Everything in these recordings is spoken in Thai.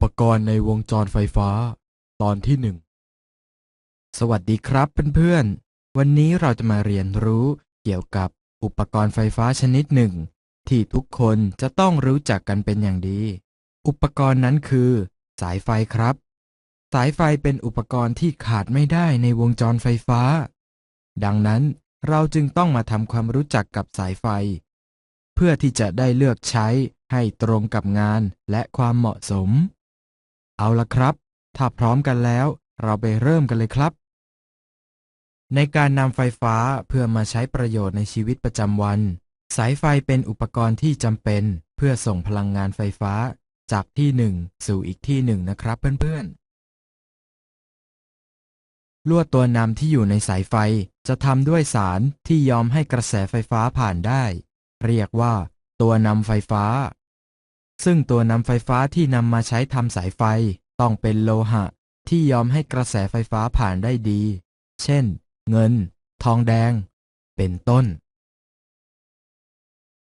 ปกรณ์ในวงจรไฟฟ้า ตอนที่หนึ่งสวัสดีครับเพื่อนๆ วันนี้เราจะมาเรียนรู้เกี่ยวกับอุปกรณ์ไฟฟ้าชนิดหนึ่ง ที่ทุกคนจะต้องรู้จักกันเป็นอย่างดี อุปกรณ์นั้นคือ สายไฟครับ สายไฟเป็นอุปกรณ์ที่ขาดไม่ได้ในวงจรไฟฟ้า ดังนั้นเราจึงต้องมาทำความรู้จักกับสายไฟ เพื่อที่จะได้เลือกใช้ให้ตรงกับงานและความเหมาะสม เอาละครับ ถ้าพร้อมกันแล้ว เราไปเริ่มกันเลยครับ ในการนำไฟฟ้าเพื่อมาใช้ประโยชน์ในชีวิตประจำวัน สายไฟเป็นอุปกรณ์ที่จำเป็นเพื่อส่งพลังงานไฟฟ้าจากที่หนึ่งสู่อีกที่หนึ่งนะครับเพื่อนๆ ลวดตัวนำที่อยู่ในสายไฟจะทำด้วยสารที่ยอมให้กระแสไฟฟ้าผ่านได้ เรียกว่า ตัวนำไฟฟ้า ซึ่งตัวนำไฟฟ้าที่นำมาใช้ทำสายไฟต้องเป็นโลหะ ที่ยอมให้กระแสไฟฟ้าผ่านได้ดี เช่น เงิน ทองแดง เป็นต้น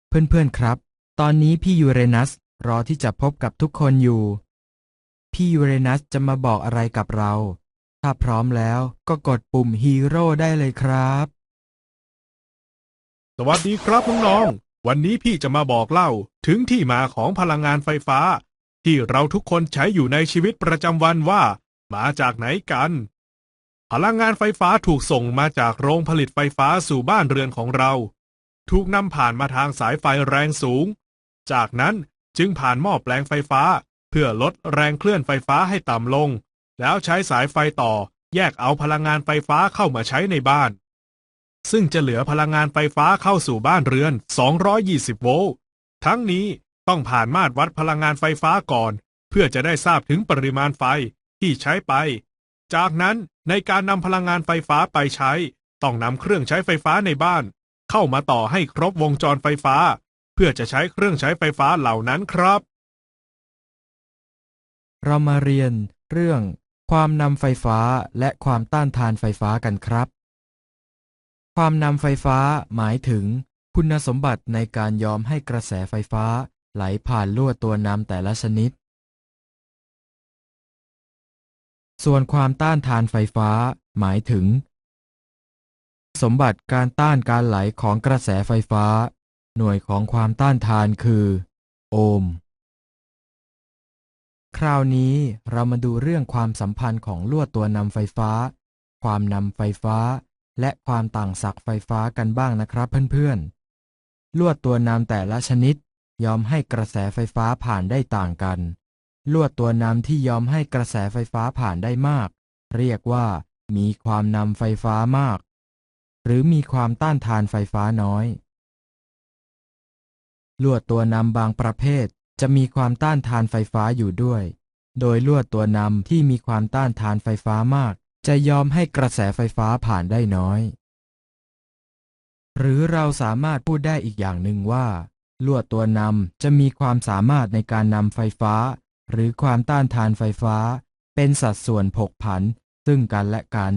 เพื่อนๆครับ ตอนนี้พี่ยูเรนัสรอที่จะพบกับทุกคนอยู่ พี่ยูเรนัสจะมาบอกอะไรกับเรา ถ้าพร้อมแล้วก็กดปุ่มฮีโร่ได้เลยครับ สวัสดีครับน้องๆ วันนี้พี่จะมาบอกเล่าถึงที่มาของพลังงานไฟฟ้า ที่เราทุกคนใช้อยู่ในชีวิตประจำวันว่า มาจากไหนกัน พลังงานไฟฟ้าถูกส่งมาจากโรงผลิตไฟฟ้าสู่บ้านเรือนของเรา ถูกนำผ่านมาทางสายไฟแรงสูง จากนั้นจึงผ่านหม้อแปลงไฟฟ้า เพื่อลดแรงเคลื่อนไฟฟ้าให้ต่ำลง แล้วใช้สายไฟต่อแยกเอาพลังงานไฟฟ้าเข้ามาใช้ในบ้าน ซึ่งจะเหลือพลังงานไฟฟ้าเข้าสู่บ้านเรือน 220 โวลต์ทั้งนี้ต้องผ่านมาตรวัดพลังงานไฟฟ้าก่อน เพื่อจะได้ทราบถึงปริมาณไฟที่ใช้ไป จากนั้นในการนำพลังงานไฟฟ้าไปใช้ ต้องนำเครื่องใช้ไฟฟ้าในบ้าน เข้ามาต่อให้ครบวงจรไฟฟ้า เพื่อจะใช้เครื่องใช้ไฟฟ้าเหล่านั้นครับ เรามาเรียนเรื่อง ความนำไฟฟ้าและความต้านทานไฟฟ้ากันครับ ความนำไฟฟ้าหมายถึง คุณสมบัติในการยอมให้กระแสไฟฟ้าไหลผ่านลวดตัวนำแต่ละชนิด ส่วนความต้านทานไฟฟ้า หมายถึง สมบัติการต้านการไหลของกระแสไฟฟ้า หน่วยของความต้านทานคือ โอห์มคราวนี้เรามาดูเรื่องความสัมพันธ์ของลวดตัวนำไฟฟ้า ความนำไฟฟ้า และความต่างศักย์ไฟฟ้ากันบ้างนะครับเพื่อนๆ ลวดตัวนำแต่ละชนิดยอมให้กระแสไฟฟ้าผ่านได้ต่างกัน ลวดตัวนำที่ยอมให้กระแสไฟฟ้าผ่านได้มาก เรียกว่า มีความนำไฟฟ้ามาก หรือมีความต้านทานไฟฟ้าน้อย ลวดตัวนำบางประเภทจะมีความต้านทานไฟฟ้าอยู่ด้วย โดยลวดตัวนำที่มีความต้านทานไฟฟ้ามาก จะยอมให้กระแสไฟฟ้าผ่านได้น้อย หรือเราสามารถพูดได้อีกอย่างหนึ่งว่า ลวดตัวนำจะมีความสามารถในการนำไฟฟ้า หรือความต้านทานไฟฟ้า เป็นสัดส่วนผกผัน ซึ่งกันและกัน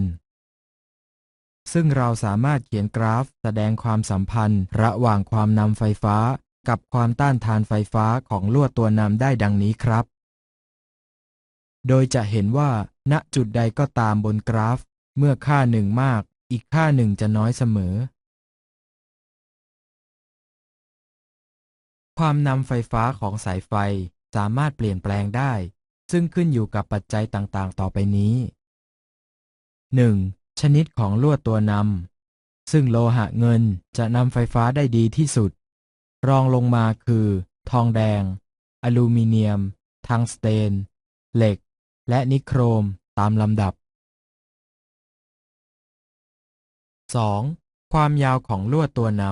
ซึ่งเราสามารถเขียนกราฟแสดงความสัมพันธ์ ระหว่างความนำไฟฟ้า กับความต้านทานไฟฟ้าของลวดตัวนำได้ดังนี้ครับ โดยจะเห็นว่า ณจุดใดก็ตามบนกราฟ เมื่อค่าหนึ่งมาก อีกค่าหนึ่งจะน้อยเสมอ ความนำไฟฟ้าของสายไฟสามารถเปลี่ยนแปลงได้ ซึ่งขึ้นอยู่กับปัจจัยต่างๆ ต่อไปนี้ 1. ชนิดของลวดตัวนำซึ่งโลหะเงินจะนำไฟฟ้าได้ดีที่สุด รองลงมาคือ ทองแดง อลูมิเนียม ทังสเตน เหล็ก และนิโครมตามลำดับ 2. ความยาวของลวดตัวน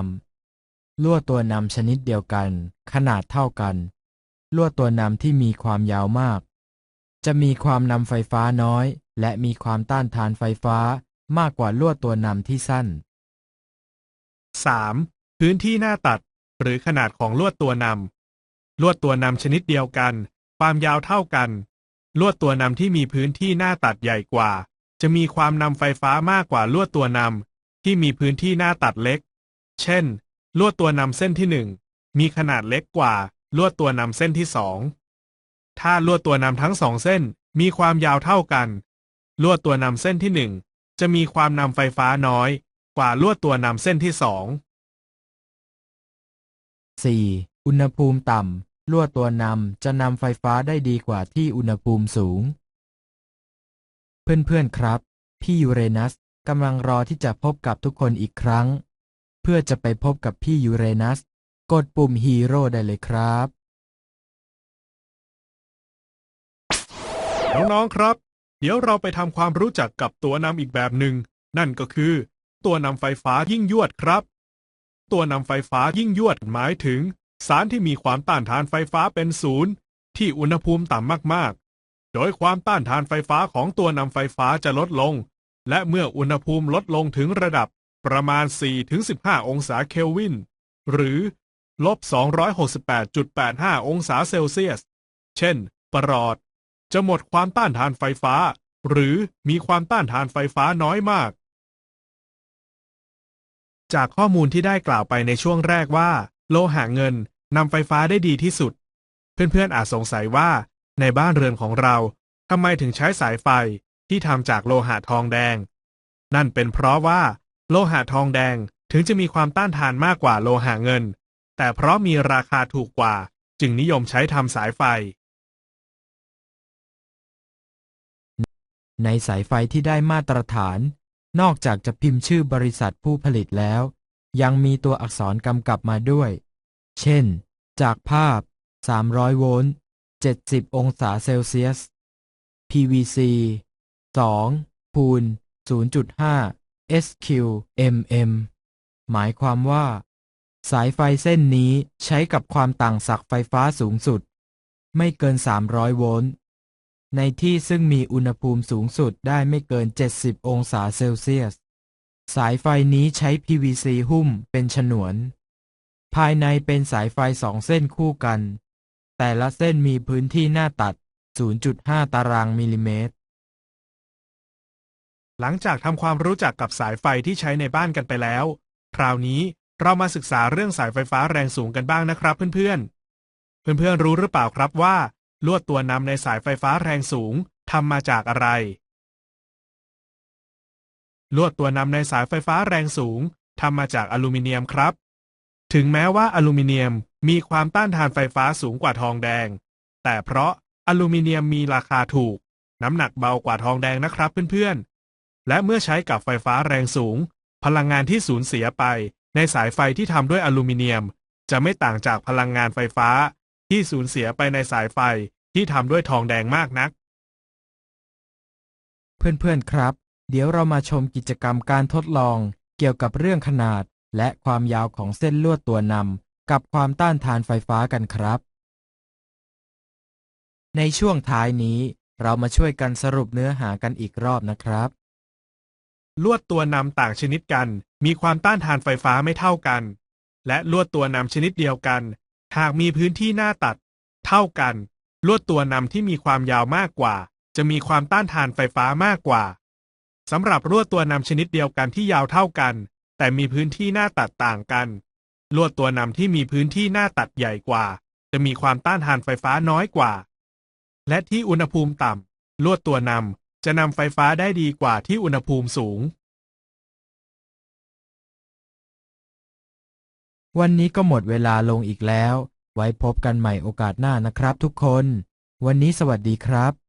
ำลวดตัวนำชนิดเดียวกัน ขนาดเท่ากัน ลวดตัวนำที่มีความยาวมาก จะมีความนำไฟฟ้าน้อย และมีความต้านทานไฟฟ้ามากกว่าลวดตัวนำที่สั้น 3. พื้นที่หน้าตัด หรือขนาดของลวดตัวนำลวดตัวนำชนิดเดียวกัน ความยาวเท่ากัน ลวดตัวนำที่มีพื้นที่หน้าตัดใหญ่กว่า จะมีความนำไฟฟ้ามากกว่าลวดตัวนำที่มีพื้นที่หน้าตัดเล็ก เช่น ลวดตัวนำเส้นที่1มีขนาดเล็กกว่าลวดตัวนำเส้นที่2ถ้าลวดตัวนำทั้งสองเส้นมีความยาวเท่ากัน ลวดตัวนำเส้นที่หนึ่งจะมีความนำไฟฟ้าน้อย กว่าลวดตัวนำเส้นที่สอง 4. อุณหภูมิต่ำ ลวดตัวนำจะนำไฟฟ้าได้ดีกว่าที่อุณหภูมิสูง เพื่อนๆครับ พี่ยูเรนัสกำลังรอที่จะพบกับทุกคนอีกครั้ง เพื่อจะไปพบกับพี่ยูเรนัส กดปุ่มฮีโร่ได้เลยครับ น้องๆครับ เดี๋ยวเราไปทำความรู้จักกับตัวนำอีกแบบหนึ่ง นั่นก็คือ ตัวนำไฟฟ้ายิ่งยวดครับ ตัวนำไฟฟ้ายิ่งยวดหมายถึง สารที่มีความต้านทานไฟฟ้าเป็นศูนย์ที่อุณหภูมิต่ำมากๆ โดยความต้านทานไฟฟ้าของตัวนำไฟฟ้าจะลดลง และเมื่ออุณหภูมิลดลงถึงระดับประมาณ 4-15 องศาเคลวิน หรือลบ 268.85 องศาเซลเซียส เช่น ประหลอด จะหมดความต้านทานไฟฟ้า หรือมีความต้านทานไฟฟ้าน้อยมาก จากข้อมูลที่ได้กล่าวไปในช่วงแรกว่า โลหะเงินนำไฟฟ้าได้ดีที่สุด เพื่อนๆอาจสงสัยว่า ในบ้านเรือนของเราทำไมถึงใช้สายไฟที่ทำจากโลหะทองแดง นั่นเป็นเพราะว่า โลหะทองแดงถึงจะมีความต้านทานมากกว่าโลหะเงิน แต่เพราะมีราคาถูกกว่า จึงนิยมใช้ทำสายไฟ ในสายไฟที่ได้มาตรฐาน นอกจากจะพิมพ์ชื่อบริษัทผู้ผลิตแล้ว ยังมีตัวอักษรกำกับมาด้วย เช่น จากภาพ 300 โวลต์ 70 องศาเซลเซียส PVC 2คูณ0.5 SQMM หมายความว่า สายไฟเส้นนี้ใช้กับความต่างศักย์ไฟฟ้าสูงสุด ไม่เกิน 300 โวลต์ ในที่ซึ่งมีอุณหภูมิสูงสุดได้ไม่เกิน 70 องศาเซลเซียส สายไฟนี้ใช้ PVC หุ้มเป็นฉนวน ภายในเป็นสายไฟสองเส้นคู่กัน แต่ละเส้นมีพื้นที่หน้าตัด 0.5 ตารางมิลลิเมตร หลังจากทำความรู้จักกับสายไฟที่ใช้ในบ้านกันไปแล้ว คราวนี้เรามาศึกษาเรื่องสายไฟฟ้าแรงสูงกันบ้างนะครับเพื่อนๆ เพื่อนๆรู้หรือเปล่าครับว่า ลวดตัวนำในสายไฟฟ้าแรงสูงทำมาจากอะไร ลวดตัวนำในสายไฟฟ้าแรงสูงทำมาจากอลูมิเนียมครับ ถึงแม้ว่าอลูมิเนียมมีความต้านทานไฟฟ้าสูงกว่าทองแดง แต่เพราะอลูมิเนียมมีราคาถูก น้ำหนักเบากว่าทองแดงนะครับเพื่อนๆ และเมื่อใช้กับไฟฟ้าแรงสูง พลังงานที่สูญเสียไป ในสายไฟที่ทำด้วยอลูมิเนียม จะไม่ต่างจากพลังงานไฟฟ้า ที่สูญเสียไปในสายไฟที่ทำด้วยทองแดงมากนัก เพื่อนๆครับ เดี๋ยวเรามาชมกิจกรรมการทดลองเกี่ยวกับเรื่องขนาด และความยาวของเส้นลวดตัวนำกับความต้านทานไฟฟ้ากันครับ ในช่วงท้ายนี้ เรามาช่วยกันสรุปเนื้อหากันอีกรอบนะครับ ลวดตัวนำต่างชนิดกัน มีความต้านทานไฟฟ้าไม่เท่ากัน และลวดตัวนำชนิดเดียวกัน หากมีพื้นที่หน้าตัด เท่ากัน ลวดตัวนำที่มีความยาวมากกว่า จะมีความต้านทานไฟฟ้ามากกว่า สำหรับลวดตัวนำชนิดเดียวกันที่ยาวเท่ากัน แต่มีพื้นที่หน้าตัดต่างกัน ลวดตัวนำที่มีพื้นที่หน้าตัดใหญ่กว่า จะมีความต้านทานไฟฟ้าน้อยกว่า และที่อุณหภูมิต่ำลวดตัวนำจะนำไฟฟ้าได้ดีกว่าที่อุณหภูมิสูง วันนี้ก็หมดเวลาลงอีกแล้ว ไว้พบกันใหม่โอกาสหน้านะครับทุกคน วันนี้สวัสดีครับ